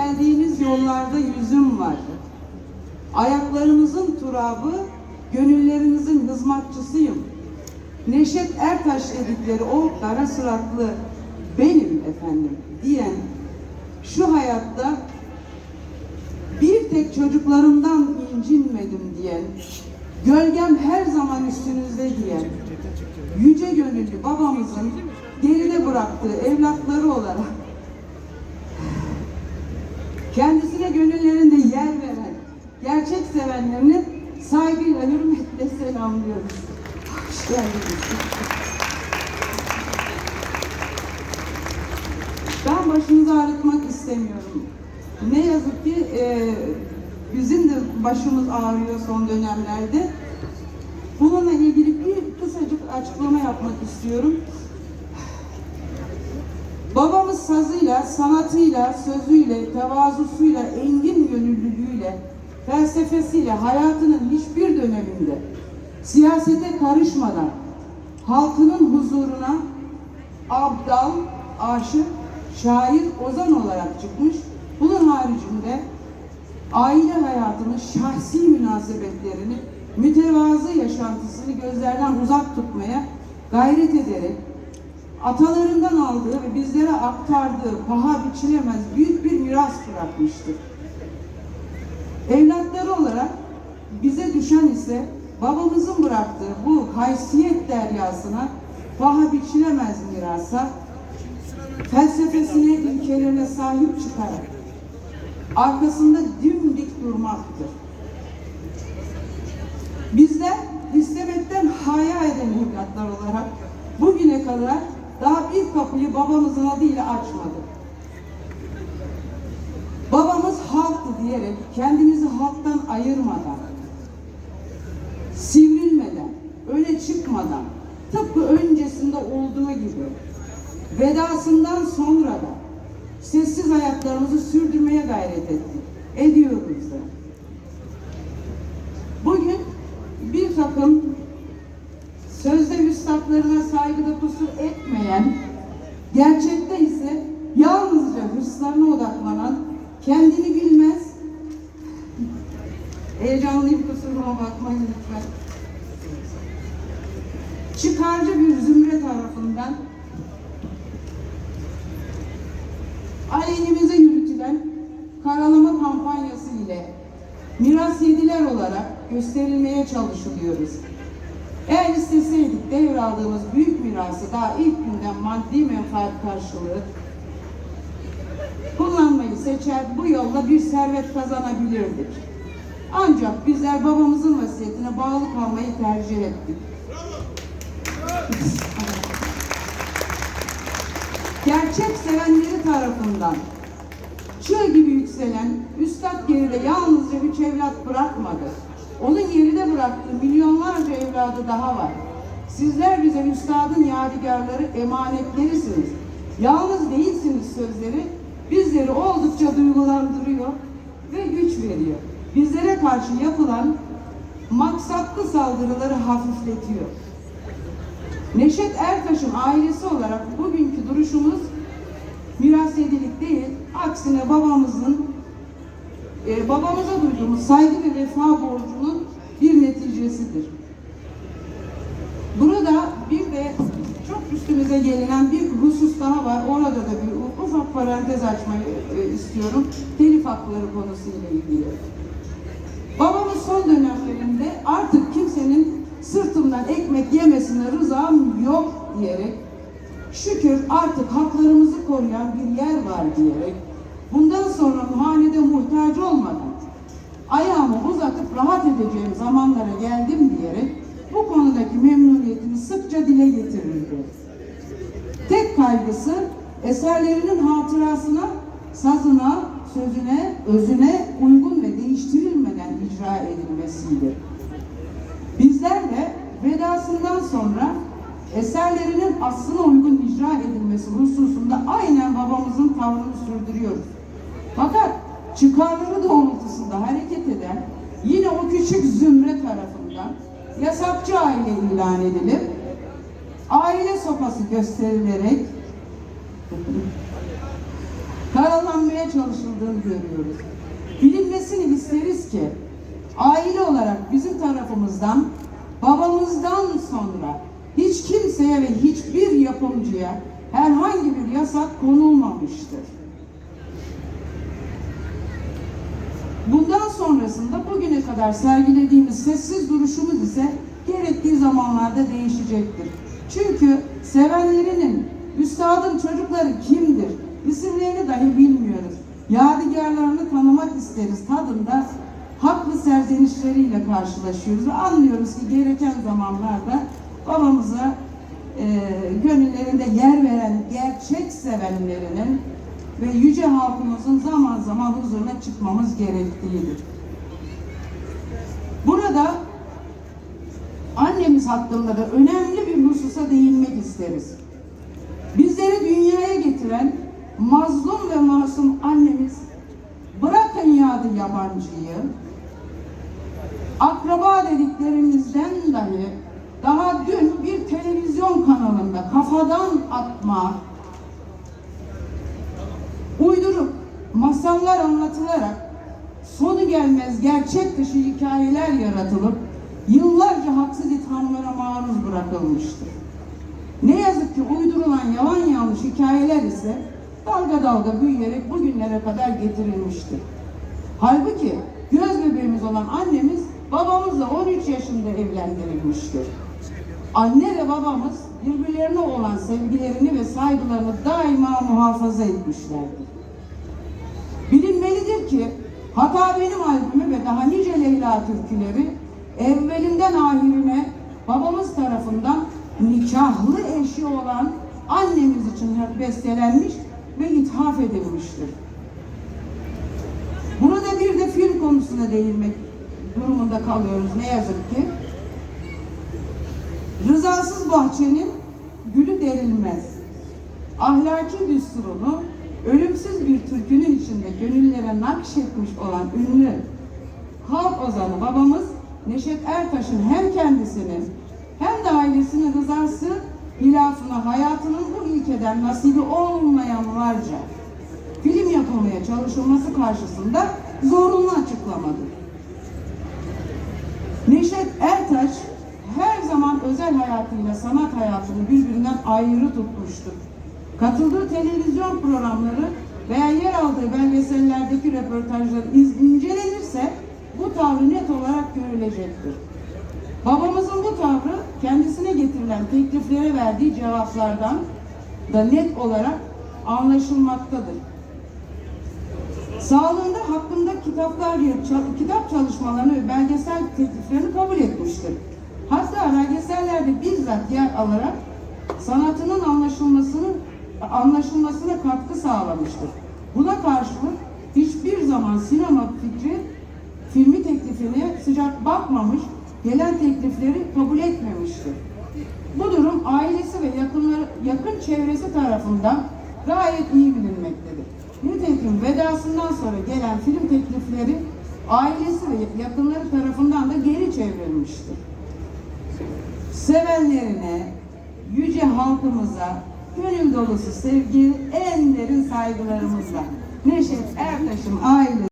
geldiğiniz yollarda yüzüm var. Ayaklarınızın turabı, gönüllerinizin hizmetçisiyim. Neşet Ertaş dedikleri o kara suratlı benim efendim diyen şu hayatta bir tek çocuklarımdan incinmedim diyen, gölgem her zaman üstünüzde diyen, yüce gönüllü babamızın geride bıraktığı evlatları olarak kendisine gönüllerinde yer veren, gerçek sevenlerini saygıyla, hürmetle selamlıyoruz. Hoş geldiniz. Ben başınızı ağrıtmak istemiyorum. Ne yazık ki e, bizim de başımız ağrıyor son dönemlerde. Bununla ilgili bir kısacık açıklama yapmak istiyorum. Babamız sazıyla, sanatıyla, sözüyle, tevazusuyla, engin gönüllülüğüyle, felsefesiyle hayatının hiçbir döneminde siyasete karışmadan halkının huzuruna abdal, aşık, şair, ozan olarak çıkmış. Bunun haricinde aile hayatını, şahsi münasebetlerini, mütevazı yaşantısını gözlerden uzak tutmaya gayret ederek atalarından aldığı ve bizlere aktardığı paha biçilemez büyük bir miras bırakmıştır. Evlatları olarak bize düşen ise babamızın bıraktığı bu haysiyet deryasına paha biçilemez mirasa felsefesine, ilkelerine sahip çıkarak arkasında dimdik durmaktır. Bizler istemekten haya eden evlatlar olarak bugüne kadar daha bir kapıyı babamızın adıyla açmadık. Babamız halktı diyerek kendimizi halktan ayırmadan, sivrilmeden, öne çıkmadan, tıpkı öncesinde olduğu gibi vedasından sonra da sessiz hayatlarımızı sürdürmeye gayret ettik. Ediyoruz da. Gerçekte ise yalnızca hırslarına odaklanan, kendini bilmez, heyecanlıyım kusuruma bakmayın lütfen, çıkarcı bir zümre tarafından aleyhimize yürütülen karalama kampanyası ile miras yediler olarak gösterilmeye çalışılıyoruz. Eğer isteseydik devraldığımız büyük mirası daha ilk günden maddi menfaat karşılığı kullanmayı seçer, bu yolla bir servet kazanabilirdik. Ancak bizler babamızın vasiyetine bağlı kalmayı tercih ettik. Gerçek sevenleri tarafından çığ gibi yükselen Üstad geride yalnızca üç evlat bırakmadı. Onun geride bıraktığı milyonlarca evladı daha var. Sizler bize Üstad'ın yadigarları, emanetlerisiniz. Yalnız değilsiniz sözleri bizleri oldukça duygulandırıyor ve güç veriyor. Bizlere karşı yapılan maksatlı saldırıları hafifletiyor. Neşet Ertaş'ın ailesi olarak bugünkü duruşumuz miras edilik değil, aksine babamızın e, babamıza duyduğumuz saygı ve vefa borcunun bir neticesidir. Burada bir de çok üstümüze gelinen bir husus daha var. Orada da bir ufak parantez açmayı e, istiyorum. Telif hakları konusuyla ilgili. Babamız son dönemlerinde artık kimsenin sırtımdan ekmek yemesine rızam yok diyerek şükür artık haklarımızı koruyan bir yer var diyerek bundan sonra hanede muhtaç olmadan ayağımı uzatıp rahat edeceğim zamanlara geldim diyerek bu konudaki memnuniyetini sıkça dile getirirdi. Tek kaygısı eserlerinin hatırasına, sazına, sözüne, özüne uygun ve değiştirilmeden icra edilmesiydi. Bizler de vedasından sonra eserlerinin aslına uygun icra edilmesi hususunda aynen babamızın tavrını sürdürüyoruz. Fakat çıkarları doğrultusunda hareket eden yine o küçük zümre tarafından yasakçı aile ilan edilip aile sopası gösterilerek karalanan oyalanmaya çalışıldığını görüyoruz. Bilinmesini isteriz ki aile olarak bizim tarafımızdan babamızdan sonra hiç kimseye ve hiçbir yapımcıya herhangi bir yasak konulmamıştır. Bundan sonrasında bugüne kadar sergilediğimiz sessiz duruşumuz ise gerektiği zamanlarda değişecektir. Çünkü sevenlerinin, üstadın çocukları kimdir? İsimlerini dahi bilmiyoruz. Yadigarlarını tanımak isteriz tadında haklı serzenişleriyle karşılaşıyoruz ve anlıyoruz ki gereken zamanlarda babamıza e, gönüllerinde yer veren gerçek sevenlerinin ve yüce halkımızın zaman huzuruna çıkmamız gerektiğidir. Burada annemiz hakkında da önemli bir hususa değinmek isteriz. Bizleri dünyaya getiren mazlum ve masum annemiz bırakın yadı yabancıyı, akraba dediklerimizden dahi daha dün bir televizyon kanalında kafadan atma, uydurup masallar anlatılarak sonu gelmez gerçek dışı hikayeler yaratılıp yıllarca haksız ithamlara maruz bırakılmıştır. Ne yazık ki uydurulan yalan yanlış hikayeler ise dalga dalga büyüyerek bugünlere kadar getirilmiştir. Halbuki göz bebeğimiz olan annemiz babamızla 13 yaşında evlendirilmiştir. Anne ve babamız birbirlerine olan sevgilerini ve saygılarını daima muhafaza etmişlerdir. Ki Hata Benim albümü ve daha nice Leyla türküleri evvelinden ahirine babamız tarafından nikahlı eşi olan annemiz için bestelenmiş ve ithaf edilmiştir. Burada bir de film konusuna değinmek durumunda kalıyoruz ne yazık ki. Rızasız bahçenin gülü derilmez. Ahlaki düsturunu ölümsüz bir türkünün içinde gönüllere nakşetmiş olan ünlü halk ozanı babamız Neşet Ertaş'ın hem kendisinin hem de ailesinin rızası hilafına hayatının bu ilkeden nasibi olmayanlarca film yapılmaya çalışılması karşısında zorunlu açıklamadır. Neşet Ertaş her zaman özel hayatıyla sanat hayatını birbirinden ayrı tutmuştur. Katıldığı televizyon programları veya yer aldığı belgesellerdeki röportajlar iz- incelenirse bu tavrı net olarak görülecektir. Babamızın bu tavrı kendisine getirilen tekliflere verdiği cevaplardan da net olarak anlaşılmaktadır. Sağlığında hakkında kitaplar, kitap çalışmalarını ve belgesel tekliflerini kabul etmiştir. Hatta belgesellerde bizzat yer alarak sanatının anlaşılmasını anlaşılmasına katkı sağlamıştır. Buna karşılık hiçbir zaman sinema fikri filmi teklifine sıcak bakmamış, gelen teklifleri kabul etmemiştir. Bu durum ailesi ve yakınları, yakın çevresi tarafından gayet iyi bilinmektedir. Nitekim vedasından sonra gelen film teklifleri ailesi ve yakınları tarafından da geri çevrilmiştir. Sevenlerine, yüce halkımıza gönül dolusu sevgi, en derin saygılarımızla. Neşet Ertaş'ın ailesi